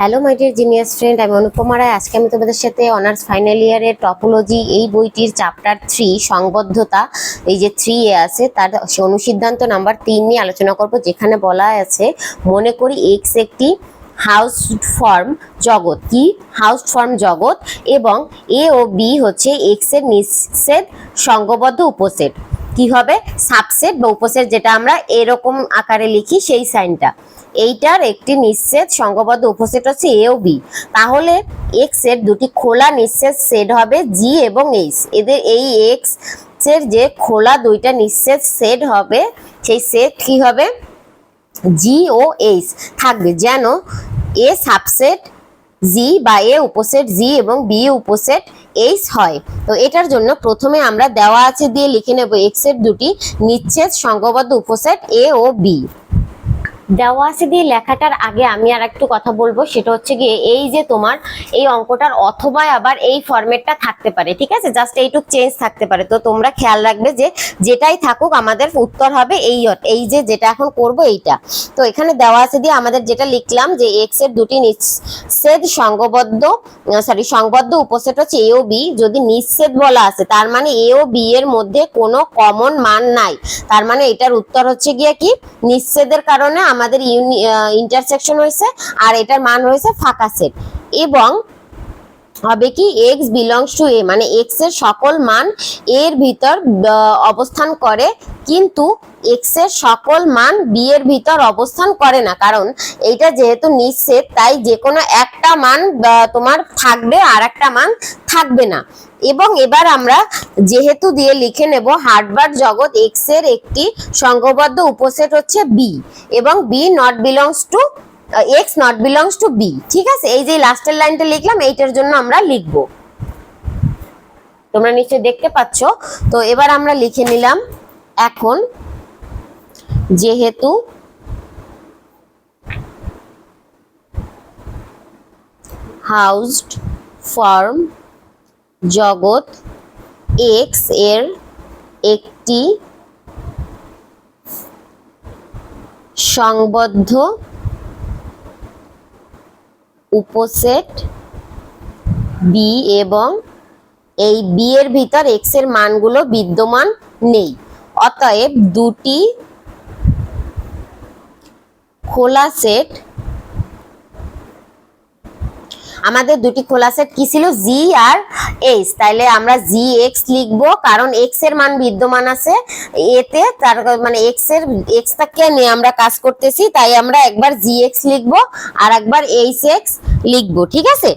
Hello my dear genius friend আমি অনুপমা রায় আজকে আমি তোমাদের সাথে অনার্স ফাইনাল ইয়ারের টপোলজি এই বইটির চ্যাপ্টার থ্রি সংবদ্ধতা, এই যে থ্রি এ আছে, তার অনুসিদ্ধান্ত নাম্বার তিন নিয়ে আলোচনা করব, যেখানে বলা আছে, মনে করি এক্স একটি হাউস ফর্ম জগৎ। কি? হাউস ফর্ম জগৎ এবং এ ও বি হচ্ছে এক্সের নিঃছেদ সঙ্গবদ্ধ উপসেট। কি হবে? সাবসেট বা উপসেট যেটা আমরা এরকম আকারে লিখি সেই সাইনটা। এইটার একটি নিঃছেদ সংঘবদ্ধ উপসেট হচ্ছে এ ও বি তাহলে এক্সের দুটি খোলা নিঃছেদ সেট হবে জি এবং এইচ এদের এই এক্সের যে খোলা দুইটা নিঃছেদ সেট হবে, সেই সেট কি হবে? জি ও এইচ থাকবে যেন এ সাবসেট জি বা এ উপসেট জি এবং বি উপসেট এইচ হয়। তো এটার জন্য প্রথমে আমরা দেওয়া আছে দিয়ে লিখে নেব এক্সের দুটি নিচ্ছেদ সংঘবদ্ধ উপসেট এ ও বি দেওয়া আছে দিয়ে লেখাটার আগে আমি আর একটু কথা বলব, সেটা হচ্ছে গিয়ে এই যে তোমার এই অঙ্কটার অথবা আবার এই ফরম্যাটটা থাকতে পারে, ঠিক আছে? জাস্ট এইটুক চেঞ্জ থাকতে পারে। তো তোমরা খেয়াল রাখবে যে যেটাই থাকুক আমাদের উত্তর হবে এই এই যে যেটা এখন করব এইটা। তো এখানে দেওয়া আছে দিয়ে আমাদের যেটা লিখলাম যে এক্সের দুটি নিঃছেদ সংঘবদ্ধ সরি সংবদ্ধ, উপসেট হচ্ছে এ ও বি যদি নিঃছেদ বলা আছে, তার মানে এ ও বি এর মধ্যে কোনো কমন মান নাই। তার মানে এটার উত্তর হচ্ছে গিয়ে কি? নিঃছেদের কারণে আমাদের ইউনি ইন্টারসেকশন হয়েছে আর এটার মান রয়েছে ফাঁকা সেট এবং হবে কি? এক্স বিলংস টু এ মানে এক্সের সকল মান এর ভিতর অবস্থান করে, কিন্তু এক্সের সকল মান বি এর ভিতর অবস্থান করে না। কারণ এইটা যেহেতু নিঃছেদ তাই যে কোনো একটা মান তোমার থাকবে আর একটা মান থাকবে না। এবং এবার আমরা যেহেতু দিয়ে লিখে নেব হার্ডবার জগৎ এক্সের একটি সংঘবদ্ধ উপসেট হচ্ছে বি এবং B not belongs to X not belongs to B ঠিক আছে? এই যে লাস্টের লাইনটা লিখলাম, এইটার জন্য আমরা লিখব। তোমরা নিশ্চয়ই দেখতে পাচ্ছ? তো এবার আমরা লিখে নিলাম এখন, যেহেতু হাউসড ফর্ম জগৎ এক্সের একটি সংবদ্ধ উপসেট বি এবং এই বি এর ভিতর এক্সের মানগুলো বিদ্যমান নেই। অতএব দুটি খোলা সেট আমাদের দুটি খোলা সেট কি ছিল? জি আর এইচ তাইলে আমরা জি এক্স লিখব, কারণ এক্সের মান বিদ্যমান আছে। এতে তার মানে এক্সের এক্সটাকে নিয়ে আমরা কাজ করতেছি, তাই আমরা একবার জি এক্স লিখব, আর একবার এইচ এক্স লিখব, ঠিক আছে?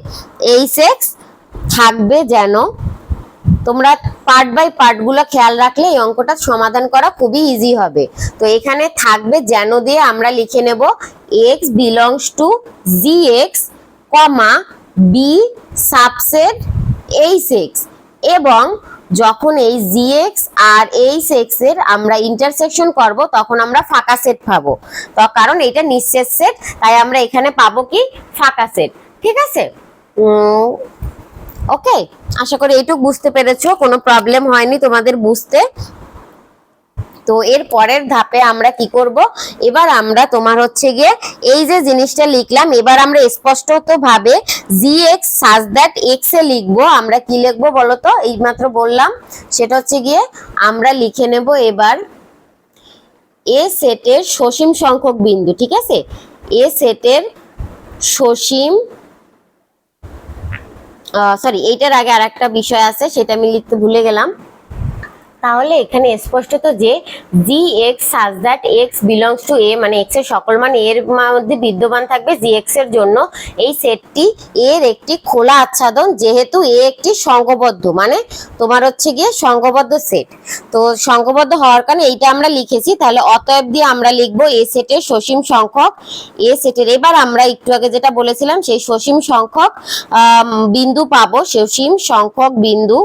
এইচ এক্স থাকবে যেন তোমরা পার্ট বাই পার্টগুলো খেয়াল রাখলে এই অঙ্কটা সমাধান করা খুবই ইজি হবে। তো এখানে থাকবে যেন দিয়ে আমরা লিখে নেব X belongs to G X comma B subset H X এবং যখন এই জি এক্স আর এইচ এক্স আমরা ইন্টারসেকশন করব, তখন আমরা ফাঁকা সেট পাবো। তো কারণ এটা নিঃশেষ সেট তাই আমরা এখানে পাবো কি? ফাঁকা সেট ঠিক আছে? ওকে আশা করি এইটুকু বুঝতে পেরেছ। কোনো প্রবলেম হয়নি তোমাদের বুঝতে। তো এর পরের ধাপে আমরা কি করব? এবার আমরা তোমার হচ্ছে গিয়ে এই যে জিনিসটা লিখলাম, এবার আমরা স্পষ্টত ভাবে G X such that X A লিখব। আমরা কি লিখব বলো তো এইমাত্র বললাম, সেটা হচ্ছে গিয়ে আমরা লিখে নেব এবার এ সেটের সসীম সংখ্যক বিন্দু, ঠিক আছে? এ সেটের সসীম সরি এইটার আগে আর একটা বিষয় আছে, সেটা আমি লিখতে ভুলে গেলাম। তাহলে এখানে স্পষ্টত যে G X such that X belongs to A মানে এক্সের সকল মান এর মধ্যে বিদ্যমান থাকবে জি এক্সের জন্য। এই সেটটি এর একটি খোলা আচ্ছাদন, যেহেতু এ একটি সংঘবদ্ধ মানে তোমার হচ্ছে গিয়ে সংঘবদ্ধ সেট। তো সংঘবদ্ধ হওয়ার কারণে এইটা আমরা লিখেছি, তাহলে অতএব দিয়ে আমরা লিখব এ সেটের সসীম সংখ্যক। এ সেটের, এবার আমরা একটু আগে যেটা বলেছিলাম, সেই সসীম সংখ্যক বিন্দু পাবো, সসীম সংখ্যক বিন্দু।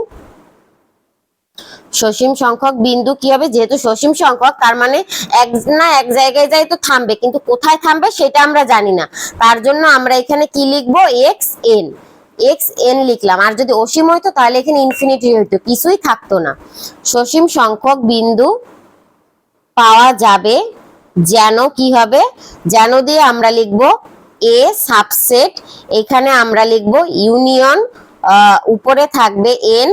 সসীম সংখ্যক বিন্দু কি হবে? যেহেতু সসীম সংখ্যক, তার মানে এক না এক জায়গায় যাই তো থামবে, কিন্তু কোথায় থামবে সেটা আমরা জানি না। তার জন্য আমরা এখানে কি লিখব? এক্স এন এক্স এন লিখলাম। আর যদি অসীম হইতো তাহলে এখানে ইনফিনিটি হইতো কিছুই থাকতো না। সসীম সংখ্যক বিন্দু পাওয়া যাবে যেন কি হবে? যেন দিয়ে আমরা লিখব এ সাবসেট এখানে আমরা লিখব ইউনিয়ন উপরে থাকবে এন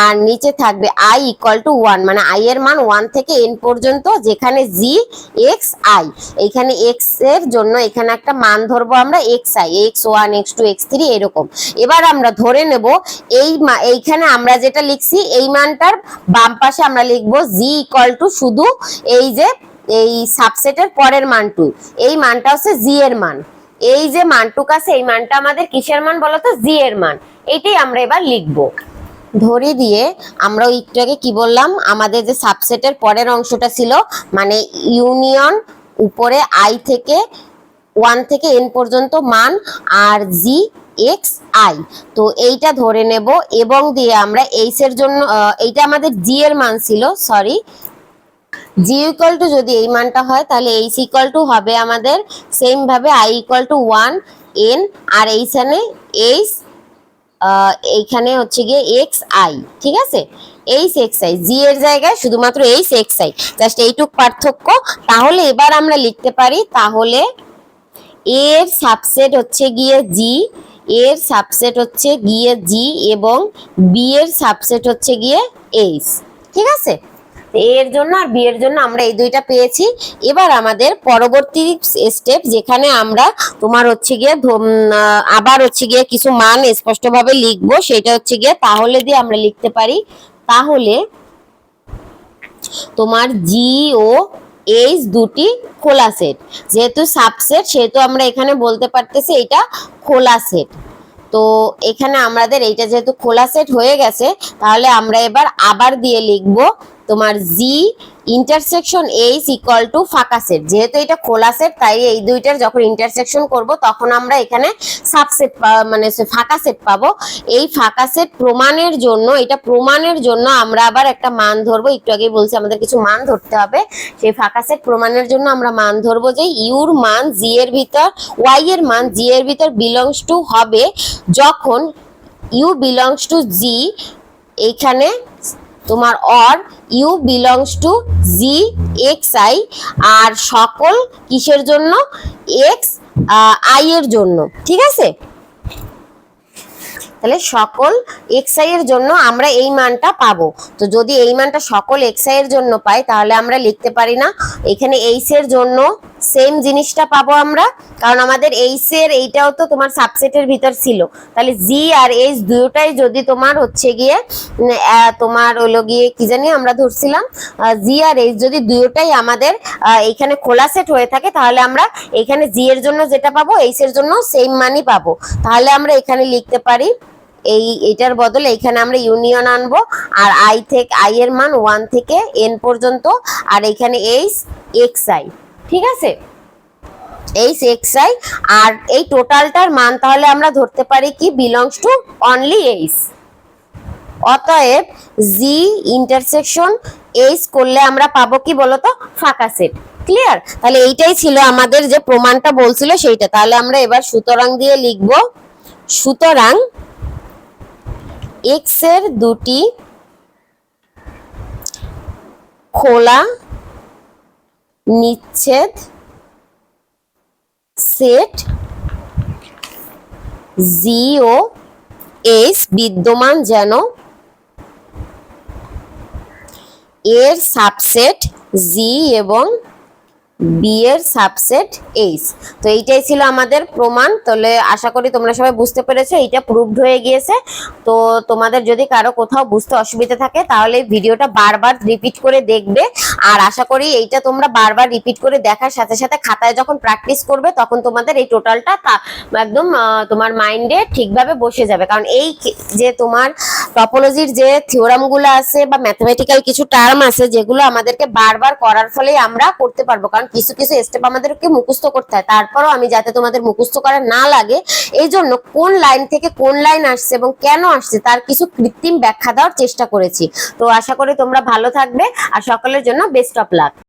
আর নিচে থাকবে আই ইকুয়াল টু ওয়ান মানে আই এর মান ওয়ান থেকে এন পর্যন্ত, যেখানে জি এক্স আই এখানে এক্সের জন্য এখানে একটা মান ধরবো আমরা X I X one X two X three এরকম। এবার আমরা ধরে নেব, এই এইখানে আমরা যেটা লিখছি, এই মানটার বাম পাশে আমরা লিখব জি ইকুয়াল টু শুধু এই যে, এই সাবসেটের পরের মানটু এই মানটা হচ্ছে জি এর মান। এই যে মানটুক আছে, এই মানটা আমাদের কিসের মান বলতো? জি এর মান। এটাই আমরা এবার লিখব। ধরে দিয়ে আমরা একটু আগে কি বললাম? আমাদের যে সাবসেটের পরের অংশটা ছিল মানে ইউনিয়ন উপরে আই থেকে ওয়ান থেকে এন পর্যন্ত মান আর জি এক্স আই তো এইটা ধরে নেব এবং দিয়ে আমরা এইচ এর জন্য এইটা আমাদের জি এর মান ছিল সরি জি ইকুয়াল টু যদি এই মানটা হয়, তাহলে এইচ ইকুয়াল টু হবে আমাদের সেম ভাবে I equal to one N আর এইখানে এইচ এইখানে হচ্ছে গিয়ে এক্স আই ঠিক আছে? এইচ এক্স আই জি এর জায়গায় শুধুমাত্র এইচ এক্স আই জাস্ট এইটুক পার্থক্য। তাহলে এবার আমরা লিখতে পারি, তাহলে এর সাবসেট হচ্ছে গিয়ে জি এর সাবসেট হচ্ছে গিয়ে জি এবং বি এর সাবসেট হচ্ছে গিয়ে এইচ ঠিক আছে? এর জন্য আর বিয়ের জন্য আমরা এই দুইটা পেয়েছি। এবার আমাদের পরবর্তী স্টেপ যেখানে আমরা তোমার হচ্ছে গিয়ে আবার হচ্ছে গিয়ে কিছু মান স্পষ্টভাবে লিখব, সেটা হচ্ছে গিয়ে তাহলে দিয়ে আমরা লিখতে পারি। তাহলে তোমার জি ও এইচ দুটি খোলা সেট যেহেতু সাবসেট সেহেতু আমরা এখানে বলতে পারতেছি এটা খোলা সেট তো এখানে আমাদের এইটা যেহেতু খোলা সেট হয়ে গেছে, তাহলে আমরা এবার আবার দিয়ে লিখব তোমার G intersection H equal to ফাঁকা সেট যেহেতু এটা খোলা সেট তাই এই দুইটার যখন ইন্টারসেকশন করব, তখন আমরা এখানে সাবসেট মানে ফাঁকা সেট পাবো। এই ফাঁকা সেট প্রমাণের জন্য, এটা প্রমাণের জন্য আমরা আবার একটা মান ধরবো। একটু আগে বলছি, আমাদের কিছু মান ধরতে হবে। সেই ফাঁকা সেট প্রমাণের জন্য আমরা মান ধরবো যে ইউর মান জি এর ভিতর ওয়াই এর মান জি এর ভিতর বিলংস টু হবে যখন ইউ বিলংস টু জি এইখানে তোমার or, U belongs to G, X, I, আর সকল কিসের জন্য? এক্স আই এর জন্য। ঠিক আছে? তাহলে সকল এক্স, আই এর জন্য আমরা এই মানটা পাবো। তো যদি এই মানটা সকল এক্স, আই এর জন্য পাই, তাহলে আমরা লিখতে পারি না, এখানে এইচ এর জন্য সেম জিনিসটা পাবো আমরা। কারণ আমাদের এইচ এর এইটাও তো তোমার সাবসেটের ভিতর ছিল। তাহলে জি আর এইচ দুটোটাই যদি তোমার হচ্ছে গিয়ে তোমার হলো গিয়ে কি জানি আমরা ধরছিলাম জি আর এইচ যদি দুটোটাই আমাদের এইখানে খোলা সেট হয়ে থাকে, তাহলে আমরা এখানে জি এর জন্য যেটা পাবো এইচ এর জন্য সেম মানই পাবো। তাহলে আমরা এখানে লিখতে পারি, এই এটার বদলে এখানে আমরা ইউনিয়ন আনব, আর আই থেকে আই এর মান ওয়ান থেকে এন পর্যন্ত, আর এখানে এইচ এক্স আই ঠিক আছে? এইচ এক্স আই আর এই টোটালটার মান তাহলে আমরা ধরতে পারি কি? বিলংস টু অনলি এইচ অতএব জি ইন্টারসেকশন এইচ করলে আমরা পাবো কি বলতো? ফাঁকা সেট ক্লিয়ার তাহলে এইটাই ছিল আমাদের যে প্রমাণটা বলছিল সেইটা। তাহলে আমরা এবার সুতরাং দিয়ে লিখব। সুতরাং এক্সের দুটি খোলা নিচ্ছেদ সেট জি ও এস বিদ্যমান যেন এর সাবসেট জি এবং বি এর সাবসেট এইচ তো এইটাই ছিল আমাদের প্রমাণ। তাহলে আশা করি তোমরা সবাই বুঝতে পেরেছ, এইটা প্রুভড হয়ে গিয়েছে। তো তোমাদের যদি কারও কোথাও বুঝতে অসুবিধা থাকে, তাহলে ভিডিওটা বারবার রিপিট করে দেখবে। আর আশা করি এইটা তোমরা বারবার রিপিট করে দেখার সাথে সাথে খাতায় যখন প্র্যাকটিস করবে, তখন তোমাদের এই টোটালটা একদম তোমার মাইন্ডে ঠিকভাবে বসে যাবে। কারণ এই যে তোমার টপোলজির যে থিওরামগুলো আছে বা ম্যাথমেটিক্যাল কিছু টার্ম আছে, যেগুলো আমাদেরকে বারবার করার ফলে আমরা করতে পারব। কারণ কিছু কিছু স্টেপ আমাদেরকে মুখস্থ করতে হয়। তারপরও আমি যাতে তোমাদের মুখস্থ করা না লাগে এই জন্য কোন লাইন থেকে কোন লাইন আসছে এবং কেন আসছে তার কিছু কৃত্রিম ব্যাখ্যা দেওয়ার চেষ্টা করেছি। তো আশা করি তোমরা ভালো থাকবে, আর সকলের জন্য বেস্ট অফ লাক